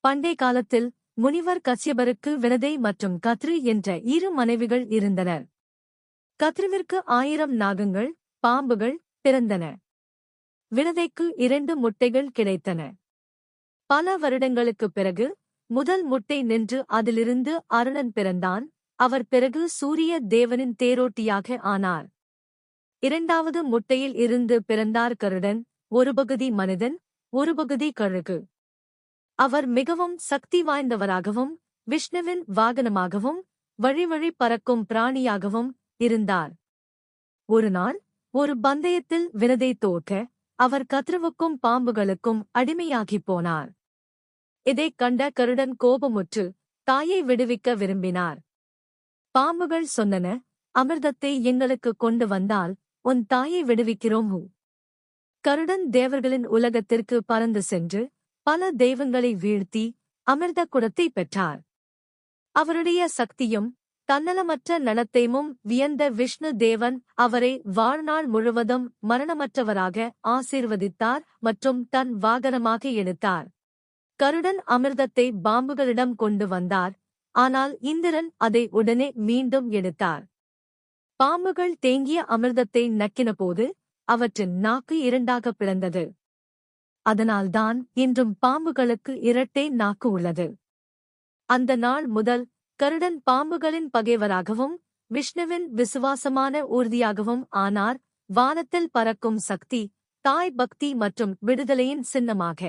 பண்டை காலத்தில் முனிவர் கச்சியபருக்கு வினதை மற்றும் கத்ரி என்ற இரு மனைவிகள் இருந்தனர். கத்ருவிற்கு ஆயிரம் நாகங்கள் பாம்புகள் பிறந்தன. வினதைக்கு இரண்டு முட்டைகள் கிடைத்தன. பல வருடங்களுக்குப் பிறகு முதல் முட்டை நின்று அதிலிருந்து அருணன் பிறந்தான். அவர் பிறகு சூரிய தேவனின் தேரோட்டியாக ஆனார். இரண்டாவது முட்டையில் இருந்து பிறந்தார் கருடன் ஒரு பகுதி மனிதன் ஒரு பகுதி கழுகு. அவர் மிகவும் சக்தி வாய்ந்தவராகவும் விஷ்ணுவின் வாகனமாகவும் வழிவழி பறக்கும் பிராணியாகவும் இருந்தார். ஒரு நாள் ஒரு பந்தயத்தில் வினதை தோற்க அவர் கத்ருவுக்கும் பாம்புகளுக்கும் அடிமையாகிப் போனார். இதைக் கண்ட கருடன் கோபமுற்று தாயை விடுவிக்க விரும்பினார். பாம்புகள் சொன்னன அமிர்தத்தை எங்களுக்கு கொண்டு வந்தால் உன் தாயை விடுவிக்கிறோம். கருடன் தேவர்களின் உலகத்திற்கு பறந்து சென்று பல தெய்வங்களை வீழ்த்தி அமிர்த குடத்தை பெற்றார். அவருடைய சக்தியும் தன்னலமற்ற நலத்தையும் வியந்த விஷ்ணு தேவன் அவரை வாழ்நாள் முழுவதும் மரணமற்றவராக ஆசீர்வதித்தார் மற்றும் தன் வாகனமாக எடுத்தார். கருடன் அமிர்தத்தை பாம்புகளிடம் கொண்டு வந்தார். ஆனால் இந்திரன் அதை உடனே மீண்டும் எடுத்தார். பாம்புகள் தேங்கிய அமிர்தத்தை நக்கினபோது அவற்றின் நாக்கு இரண்டாக பிளந்தது. அதனால்தான் இன்றும் பாம்புகளுக்கு இரட்டை நாக்கு உள்ளது. அந்த நாள் முதல் கருடன் பாம்புகளின் பகைவராகவும் விஷ்ணுவின் விசுவாசமான ஊர்தியாகவும் ஆனார். வானத்தில் பறக்கும் சக்தி தாய் பக்தி மற்றும் விடுதலையின் சின்னமாக.